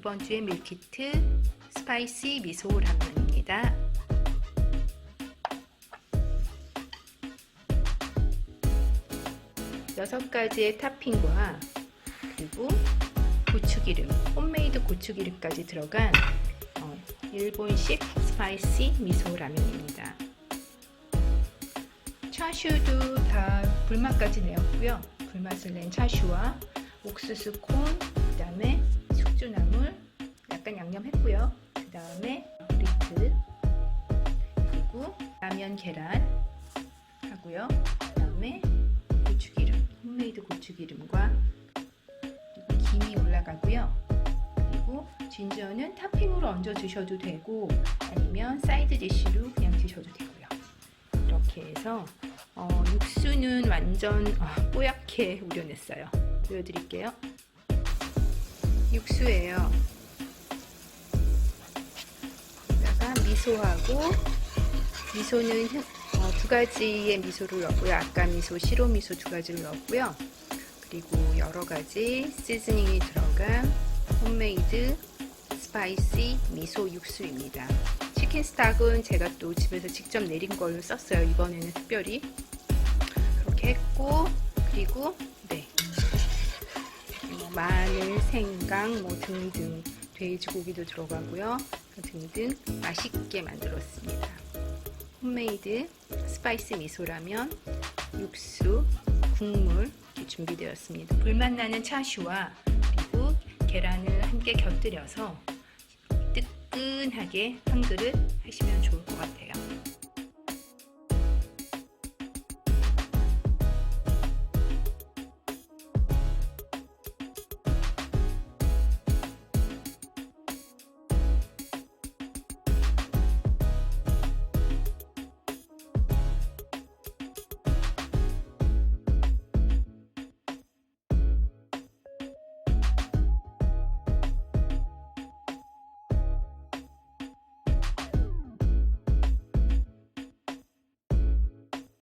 이번 주의 밀키트 스파이시 미소 라면입니다. 여섯 가지의 토핑과 그리고 고추기름, 홈메이드 고추기름까지 들어간 어, 일본식 스파이시 미소 라면입니다. 차슈도 다 불맛까지 내었고요. 불맛을 낸 차슈와 옥수수 콘, 그 다음에 숙주나물, 약간 양념했고요. 그 다음에 리트, 그리고 라면 계란 하고요. 그 다음에 고추기름, 홈메이드 고추기름과 김이 올라가고요. 그리고 진저는 토핑으로 얹어 드셔도 되고 아니면 사이드 디쉬로 그냥 드셔도 되고요. 이렇게 해서 어, 육수는 완전 아, 뽀얗게 우려냈어요. 보여드릴게요. 육수예요. 미소하고 미소는 어, 두 가지의 미소를 넣었고요. 아까 미소, 시로 미소 두 가지를 넣었고요. 그리고 여러 가지 시즈닝이 들어간 홈메이드 스파이시 미소 육수입니다. 치킨 스탁은 제가 또 집에서 직접 내린 걸로 썼어요. 이번에는 특별히 그렇게 했고 그리고 네 뭐 마늘, 생강 뭐 등등 돼지고기도 들어가고요. 등등 맛있게 만들었습니다. 홈메이드 스파이스 미소라면 육수, 국물 이렇게 준비되었습니다. 불맛 나는 차슈와 그리고 계란을 함께 곁들여서 뜨끈하게 한 그릇 하시면 좋을 것 같아요.